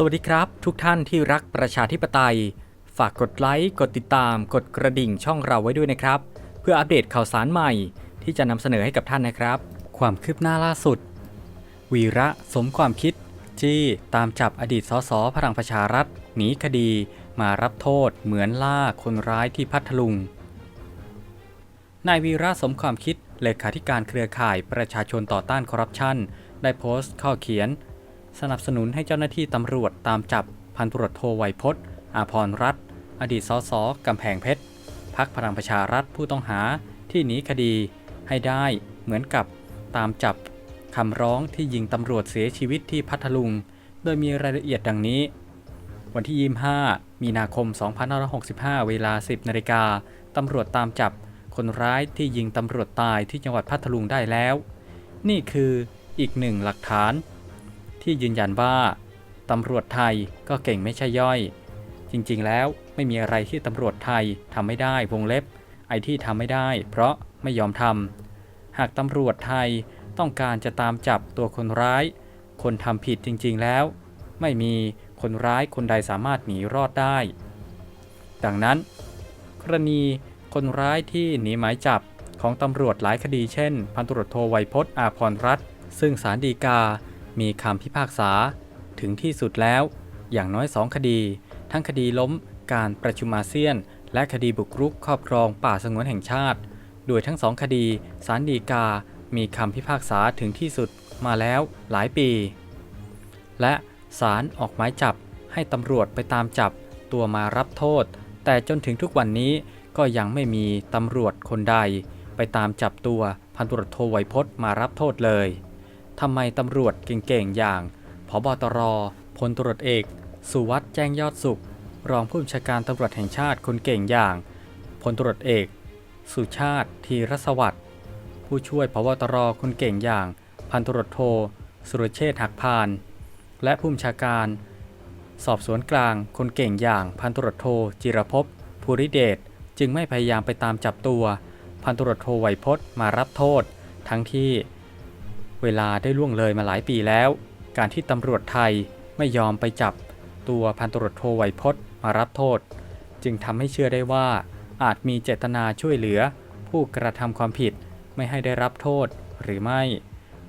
สวัสดีครับ ทุกท่านที่รักประชาธิปไตย ฝากกดไลค์กดติดตาม กดกระดิ่งช่องเราไว้ด้วยนะครับ เพื่ออัปเดตข่าวสารใหม่ ที่จะนำเสนอให้กับท่านนะครับ ความคืบหน้าล่าสุด วีระสมความคิดที่ตามจับอดีตสสพลังประชารัฐหนีคดี มารับโทษเหมือนล่าคนร้ายที่พัทลุงนายวีระสมความคิดเลขาธิการเครือข่ายประชาชนต่อต้านคอร์รัปชันได้โพสต์ข้อเขียน สนับสนุนให้เจ้าหน้าที่ตำรวจตามจับพันตรวจโทไวยพจน์ อาพรรัตน์อดีตสสกำแพงเพชรพักพลังประชารัฐผู้ต้องหาที่หนีคดีให้ได้เหมือนกับตามจับคำร้องที่ยิงตำรวจเสียชีวิตที่พัทลุง โดยมีรายละเอียดดังนี้ วันที่ 25 มีนาคม 2565 เวลา 10นาฬิกาตำรวจตามจับคนร้ายที่ยิงตำรวจตายที่จังหวัดพัทลุงได้แล้ว นี่คืออีกหนึ่งหลักฐาน ที่ยืนยันว่าตำรวจไทยก็เก่งไม่ใช่ย่อย จริงๆแล้วไม่มีอะไรที่ตำรวจไทยทำไม่ได้วงเล็บ ไอที่ทำไม่ได้ เพราะไม่ยอมทำหากตำรวจไทยต้องการจะตามจับตัวคนร้าย คนทำผิดจริงๆแล้ว ไม่มีคนร้ายคนใดสามารถหนีรอดได้ ดังนั้น กรณีคนร้ายที่หนีหมายจับของตำรวจหลายคดีเช่น พันตรวจโทไวยพจน์อาพรรัตน์ซึ่งสารดีกา มีคำพิพากษา ถึงที่สุดแล้ว อย่างน้อยสองคดี ทั้งคดีล้มการประชุมอาเซียน และคดีบุกรุกครอบครองป่าสงวนแห่งชาติ โดยทั้งสองคดีสารดีกา มีคำพิพากษาถึงที่สุดมาแล้วหลายปี และศาลออกหมายจับให้ตำรวจไปตามจับตัวมารับโทษ แต่จนถึงทุกวันนี้ก็ยังไม่มีตำรวจคนใด ไปตามจับตัวพันตรวจโทไวยพจน์มารับโทษเลย ทำไมตำรวจเก่งๆ อย่างพบตรพลตรวจเอก สุวัสด์แจ้งยอดสุข รองผู้บัญชาการตำรวจแห่งชาติคนเก่งอย่างพลตรวจเอก สุชาติธีรสวัสดิ์ผู้ช่วยพบตรคนเก่งอย่าง พันตรวจโท สุรเชษฐ์หักพาน และผู้บัญชาการ สอบสวนกลางคนเก่งอย่างพันตรวจโท จิรภพภูริเดชจึงไม่พยายามไปตามจับตัว พันตรวจโทไวยพจน์มารับโทษ ทั้งที่ เวลาได้ล่วงเลยมาหลายปีแล้ว การที่ตำรวจไทยไม่ยอมไปจับตัวพันตรวจโทไวยพจน์มารับโทษ จึงทำให้เชื่อได้ว่า อาจมีเจตนาช่วยเหลือ ผู้กระทำความผิดไม่ให้ได้รับโทษหรือไม่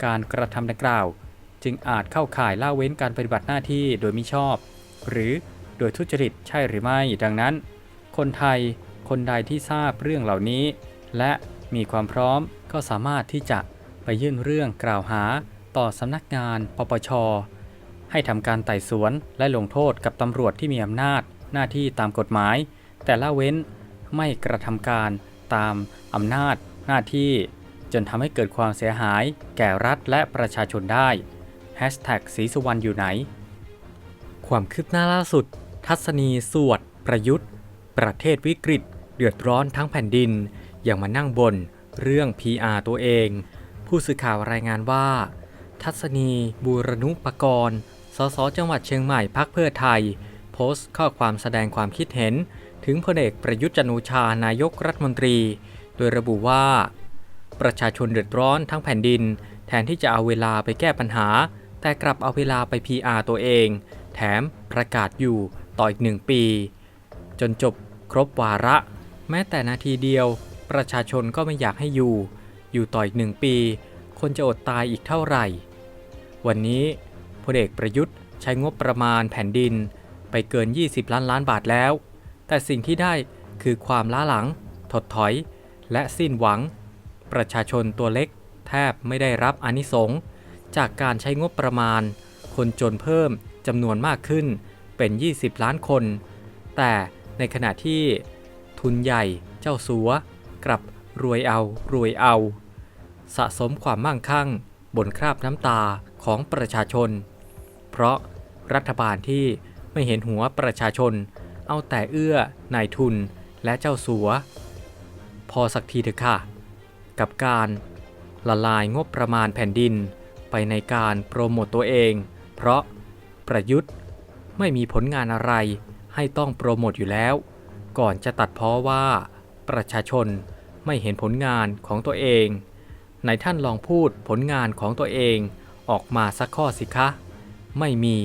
การกระทำดังกล่าว จึงอาจเข้าข่ายละเว้นการปฏิบัติหน้าที่โดยมิชอบ หรือโดยทุจริตใช่หรือไม่ ดังนั้น คนไทยคนใดที่ทราบเรื่องเหล่านี้ และมีความพร้อมก็สามารถที่จะ ไปยื่นเรื่องกล่าวหาต่อสำนักงานปปช ให้ทำการไต่สวนและลงโทษกับตำรวจที่มีอำนาจหน้าที่ตามกฎหมาย แต่ละเว้นไม่กระทำการตามอำนาจหน้าที่ จนทำให้เกิดความเสียหายแก่รัฐและประชาชนได้ Hashtag สีสุวรรณอยู่ไหน ความคืบหน้าล่าสุด ทัศนีสวด ประยุทธ์ ประเทศวิกฤต เดือดร้อนทั้งแผ่นดิน ยังมานั่งบน เรื่อง PR ตัวเอง ผู้สื่อข่าวรายงานว่า ทัศนีบูรณุปกรณ์ สสจังหวัดเชียงใหม่พักเพื่อไทย โพสต์ข้อความแสดงความคิดเห็น ถึงพลเอกประยุทธ์จันโอชานายกรัฐมนตรี โดยระบุว่า ประชาชนเดือดร้อนทั้งแผ่นดิน แทนที่จะเอาเวลาไปแก้ปัญหา แต่กลับเอาเวลาไป PR ตัวเอง แถมประกาศอยู่ต่ออีกหนึ่งปี จนจบครบวาระ แม้แต่นาทีเดียว ประชาชนก็ไม่อยากให้อยู่ อยู่ต่ออีกหนึ่งปี คนจะอดตายอีกเท่าไหร่ วันนี้พลเอกประยุทธ์ใช้งบประมาณแผ่นดินไปเกิน 20 ล้านล้านบาทแล้ว แต่สิ่งที่ได้คือความล้าหลัง ถดถอย และสิ้นหวัง ประชาชนตัวเล็กแทบไม่ได้รับอนิสงส์จากการใช้งบประมาณ คนจนเพิ่มจำนวนมากขึ้นเป็น 20 ล้านคน แต่ในขณะที่ทุนใหญ่เจ้าสัวกลับ รวยเอา รวยเอา สะสมความมั่งคั่ง บนคราบน้ำตาของประชาชน เพราะรัฐบาลที่ไม่เห็นหัวประชาชน เอาแต่เอื้อนายทุนและเจ้าสัว พอสักทีเถอะค่ะ กับการละลายงบประมาณแผ่นดินไปในการโปรโมตตัวเอง เพราะประยุทธ์ไม่มีผลงานอะไรให้ต้องโปรโมทอยู่แล้ว ก่อนจะตัดเพ้อว่าประชาชน ไม่เห็นผลงานของตัวเองไหนท่านลองพูดผลงานของตัวเองออกมาสักข้อสิคะ ไม่มี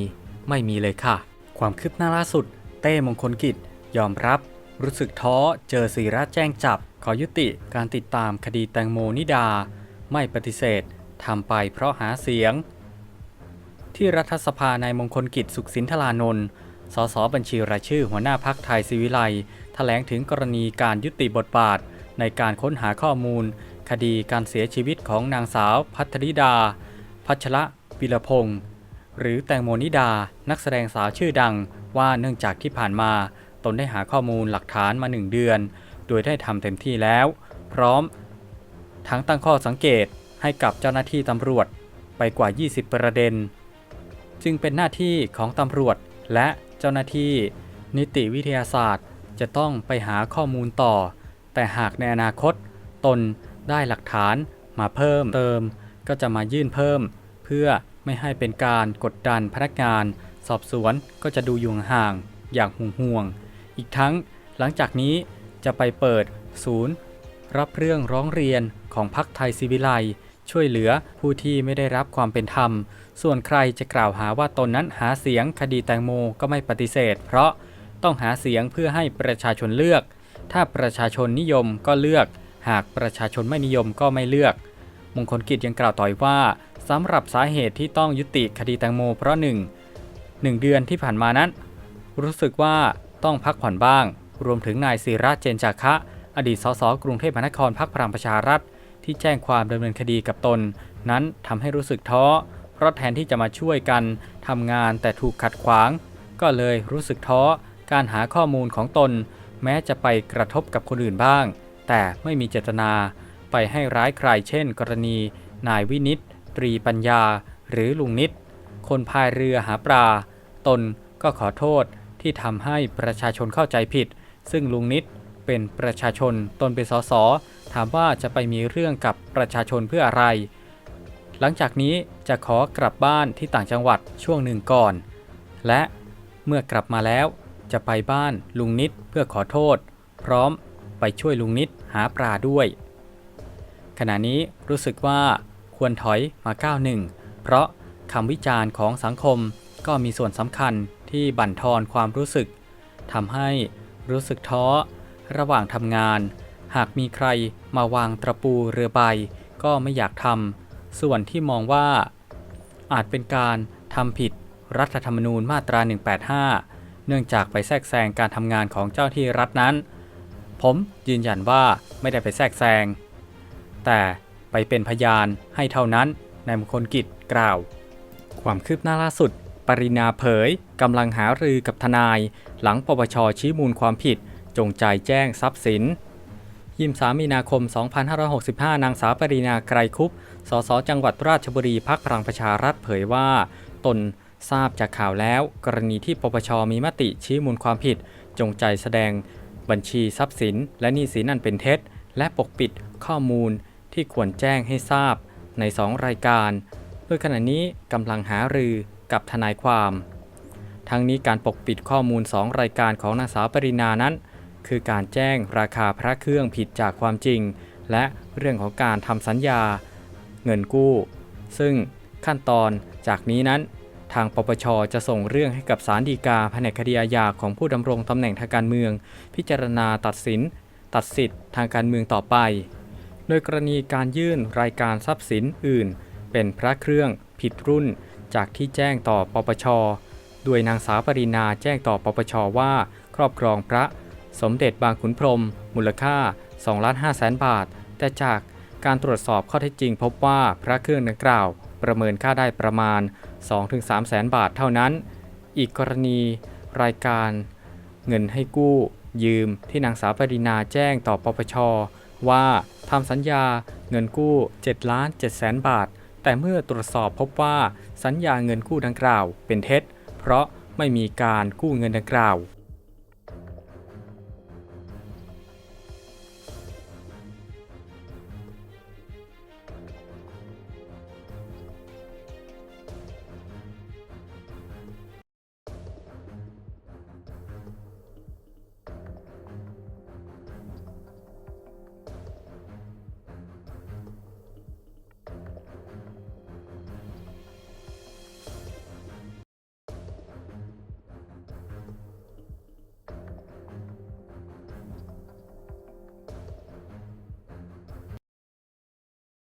ไม่มีเลยค่ะ ความคืบหน้าล่าสุด เต้มงคลกิจ ยอมรับ รู้สึกท้อเจอสีระแจ้งจับ ขอยุติการติดตามคดีแตงโมนิดา ไม่ปฏิเสธทำไปเพราะหาเสียง ที่รัฐสภานายมงคลกิจสุขสินทลานนท์สสบัญชีรายชื่อหัวหน้าพักไทยศิวิไลแถลงถึงกรณีการยุติบทบาท ในการค้นหาข้อมูล คดีการเสียชีวิตของนางสาวพัทริดา พัชระวิรพงศ์หรือแตงโมนิดา นักแสดงสาวชื่อดังว่าเนื่องจากที่ผ่านมา ตนได้หาข้อมูลหลักฐานมาหนึ่งเดือน โดยได้ทำเต็มที่แล้ว พร้อม ทั้งตั้งข้อสังเกตให้กับเจ้าหน้าที่ตำรวจไปกว่า 20 ประเด็น จึงเป็นหน้าที่ของตำรวจและเจ้าหน้าที่ นิติวิทยาศาสตร์ จะต้องไปหาข้อมูลต่อ แต่หากในอนาคต ตนได้หลักฐานมาเพิ่มเติม ก็จะมายื่นเพิ่ม เพื่อไม่ให้เป็นการกดดันพนักงาน สอบสวนก็จะดูอยู่ห่างอย่างห่วงๆอีกทั้งหลังจากนี้จะไปเปิดศูนย์ รับเรื่องร้องเรียนของพักไทยศิวิไลช่วยเหลือผู้ที่ไม่ได้รับความเป็นธรรม ส่วนใครจะกล่าวหาว่าตนนั้นหาเสียงคดีแตงโมก็ไม่ปฏิเสธ เพราะต้องหาเสียงเพื่อให้ประชาชนเลือก ถ้าประชาชนนิยมก็เลือก หากประชาชนไม่นิยมก็ไม่เลือก มงคลกิจยังกล่าวต่อยว่าสำหรับสาเหตุที่ต้องยุติคดีแตงโมเพราะหนึ่งหนึ่งเดือนที่ผ่านมานั้น รู้สึกว่าต้องพักผ่อนบ้าง รวมถึงนายศิระเจนจาคะ อดีตสสกรุงเทพมหานครพรรคพลังประชารัฐ ที่แจ้งความดำเนินคดีกับตน นั้นทำให้รู้สึกท้อเพราะแทนที่จะมาช่วยกันทำงานแต่ถูกขัดขวาง ก็เลยรู้สึกท้อการหาข้อมูลของตน แม้จะไปกระทบกับคนอื่นบ้าง แต่ไม่มีเจตนาไปให้ร้ายใครเช่น กรณี นายวินิต ตรีปัญญา หรือลุงนิด คนพายเรือหาปลา ตนก็ขอโทษที่ทำให้ประชาชนเข้าใจผิด ซึ่งลุงนิดเป็นประชาชนตนเป็นสสถามว่าจะไปมีเรื่องกับประชาชนเพื่ออะไร หลังจากนี้จะขอกลับบ้านที่ต่างจังหวัดช่วงหนึ่งก่อน และเมื่อกลับมาแล้ว จะไปบ้านลุงนิดเพื่อขอโทษ พร้อมไปช่วยลุงนิดหาปลาด้วย ขณะนี้รู้สึกว่าควรถอยมาก้าวหนึ่งเพราะคำวิจารณ์ของสังคมก็มีส่วนสำคัญที่บั่นทอนความรู้สึกทำให้รู้สึกท้อ ระหว่างทำงาน หากมีใครมาวางตะปูเรือใบ ก็ไม่อยากทำส่วนที่มองว่า อาจเป็นการทำผิดรัฐธรรมนูญมาตรา 185 เนื่องจากไปแทรกแซงการทำงานของเจ้าที่รัฐนั้น ผมยืนยันว่าไม่ได้ไปแทรกแซง แต่ไปเป็นพยานให้เท่านั้นนายมงคลกิจกล่าว ความคืบหน้าล่าสุด ปรินาเผยกำลังหารือกับทนาย หลังปปชชี้มูลความผิด จงใจแจ้งทรัพย์สินยิมสามีนาคม 2565 นางสาวปรินาไกรคุป สส จังหวัดราชบุรีพักพลังประชารัฐเผยว่า ตน ทราบจากข่าวแล้ว กรณีที่ปปชมีมติชี้มูลความผิด จงใจแสดง บัญชีทรัพย์สิน และหนี้สินอันเป็นเท็จ และปกปิดข้อมูลที่ควรแจ้งให้ทราบใน 2 รายการโดยขณะนี้กำลังหารือกับทนายความ ทั้งนี้การปกปิดข้อมูล 2 รายการของนางสาวปรินานั้น คือการแจ้งราคาพระเครื่องผิดจากความจริง และเรื่องของการทำสัญญา เงินกู้ ซึ่งขั้นตอนจากนี้นั้น ทางปปชจะส่งเรื่องให้กับศาลฎีกาแผนกคดีอาญาของผู้ดำรงตำแหน่งทางการเมือง พิจารณาตัดสิน ตัดสิทธิ์ทางการเมืองต่อไป โดยกรณีการยื่นรายการทรัพย์สินอื่น เป็นพระเครื่องผิดรุ่น จากที่แจ้งต่อปปชโดยนางสาวปรินาแจ้งต่อปปชว่า ครอบครองพระสมเด็จบางขุนพรม มูลค่า2ล้าน5แสนบาท แต่จากการตรวจสอบข้อเท็จจริงพบว่าพระเครื่องดังกล่าว ประเมินค่าได้ประมาณ 2-3แสนบาทเท่านั้น อีกกรณีรายการเงินให้กู้ยืมที่นางสาวปรินาแจ้งต่อปปช ว่าทำสัญญาเงินกู้7ล้าน7แสนบาท แต่เมื่อตรวจสอบพบว่าสัญญาเงินกู้ดังกล่าวเป็นเท็จ เพราะไม่มีการกู้เงินดังกล่าว